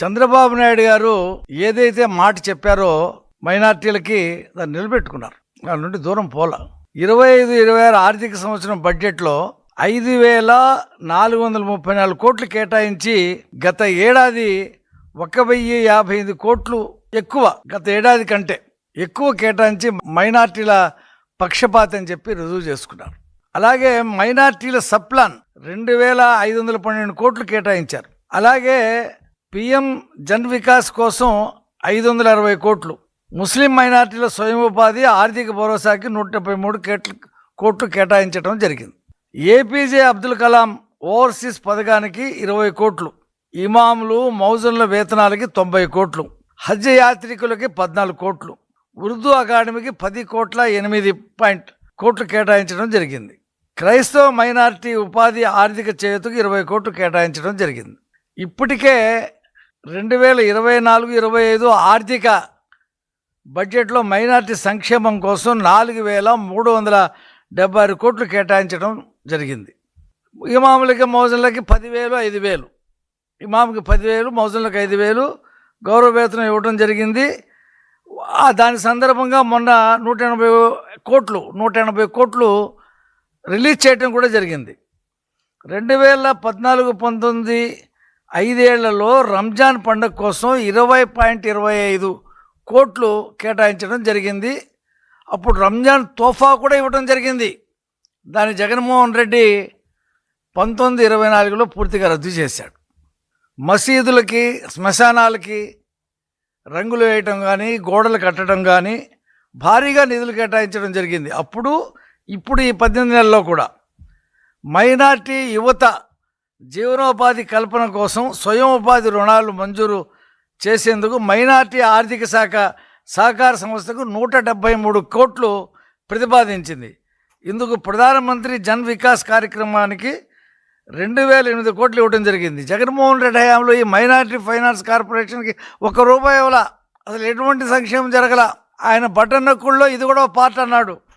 చంద్రబాబు నాయుడు గారు ఏదైతే మాట చెప్పారో మైనార్టీలకి దాన్ని నిలబెట్టుకున్నారు. దాని నుండి దూరం పోల. ఇరవై ఐదు ఇరవై ఆరు ఆర్థిక సంవత్సరం బడ్జెట్లో ఐదు వేల నాలుగు వందల ముప్పై నాలుగు కోట్లు కేటాయించి గత ఏడాది ఒక వెయ్యి యాభై ఐదు కోట్లు ఎక్కువ గత ఏడాది కంటే ఎక్కువ కేటాయించి మైనార్టీల పక్షపాతం అని చెప్పి రుజువు చేసుకున్నారు. అలాగే మైనార్టీల సప్లాన్ రెండు వేల ఐదు వందల పన్నెండు కోట్లు కేటాయించారు. అలాగే పిఎం జన్ వికాస్ కోసం ఐదు వందల అరవై కోట్లు. ముస్లిం మైనార్టీల స్వయం ఉపాధి ఆర్థిక భరోసాకి నూట డెబ్బై మూడు కేట్లు కోట్లు కేటాయించడం జరిగింది. ఏపీజే అబ్దుల్ కలాం ఓవర్సీస్ పథకానికి ఇరవై కోట్లు. ఇమాములు మౌజన్ల వేతనాలకి తొంభై కోట్లు. హజ్ యాత్రికులకి పద్నాలుగు కోట్లు. ఉర్దూ అకాడమీకి పది కోట్ల ఎనిమిది పాయింట్ కోట్లు కేటాయించడం జరిగింది. క్రైస్తవ మైనార్టీ ఉపాధి ఆర్థిక చేతుకు ఇరవై కోట్లు కేటాయించడం జరిగింది. ఇప్పటికే రెండు వేల ఇరవై నాలుగు ఇరవై ఐదు ఆర్థిక బడ్జెట్లో మైనార్టీ సంక్షేమం కోసం నాలుగు వేల మూడు వందల డెబ్బై ఆరు కోట్లు కేటాయించడం జరిగింది. ఇమాములకి మౌజన్లకి పదివేలు ఐదు వేలు ఇమాముకి పదివేలు మౌజన్లకు ఐదు వేలు గౌరవ వేతనం ఇవ్వడం జరిగింది. దాని సందర్భంగా మొన్న నూట ఎనభై కోట్లు నూట ఎనభై కోట్లు రిలీజ్ చేయడం కూడా జరిగింది. రెండు వేల పద్నాలుగు పంతొమ్మిది ఐదేళ్ళలో రంజాన్ పండుగ కోసం ఇరవై పాయింట్ ఇరవై ఐదు కోట్లు కేటాయించడం జరిగింది. అప్పుడు రంజాన్ తోఫా కూడా ఇవ్వడం జరిగింది. దాన్ని జగన్మోహన్ రెడ్డి పంతొమ్మిది ఇరవై నాలుగులో పూర్తిగా రద్దు చేశాడు. మసీదులకి శ్మశానాలకి రంగులు వేయటం కానీ గోడలు కట్టడం కానీ భారీగా నిధులు కేటాయించడం జరిగింది. అప్పుడు ఇప్పుడు ఈ పద్దెనిమిది నెలల్లో కూడా మైనార్టీ యువత జీవనోపాధి కల్పన కోసం స్వయం ఉపాధి రుణాలు మంజూరు చేసేందుకు మైనార్టీ ఆర్థిక శాఖ సహకార సంస్థకు నూట డెబ్బై మూడు కోట్లు ప్రతిపాదించింది. ఇందుకు ప్రధానమంత్రి జన్ వికాస్ కార్యక్రమానికి రెండు వేల ఎనిమిది కోట్లు ఇవ్వడం జరిగింది. జగన్మోహన్ రెడ్డి హయాంలో ఈ మైనార్టీ ఫైనాన్స్ కార్పొరేషన్కి ఒక రూపాయి ఇవ్వాల. అసలు ఎటువంటి సంక్షేమం జరగల? ఆయన బటన్ నొక్కుల్లో ఇది కూడా పార్ట్ అన్నాడు.